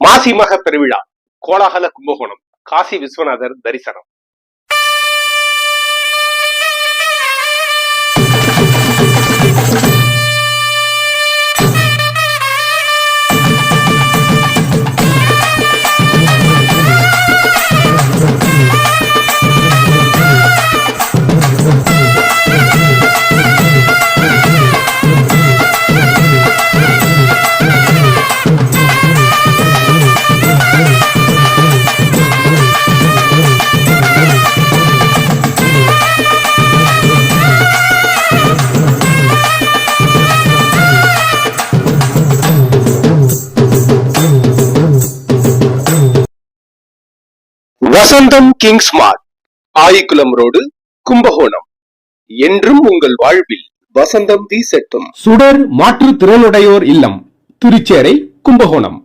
மாசி மக பெருவிழா கோலாகல கும்பகோணம் காசி விஸ்வநாதர் தரிசனம். Vasantham kings mart. Ayikulam road Kumbakonam. என்றும் உங்கள் வாழ்வில் வசந்தம் தீசட்டும் சுடர் மாற்றுத் திறனுடையோர் இல்லம் திருச்சேரை கும்பகோணம்.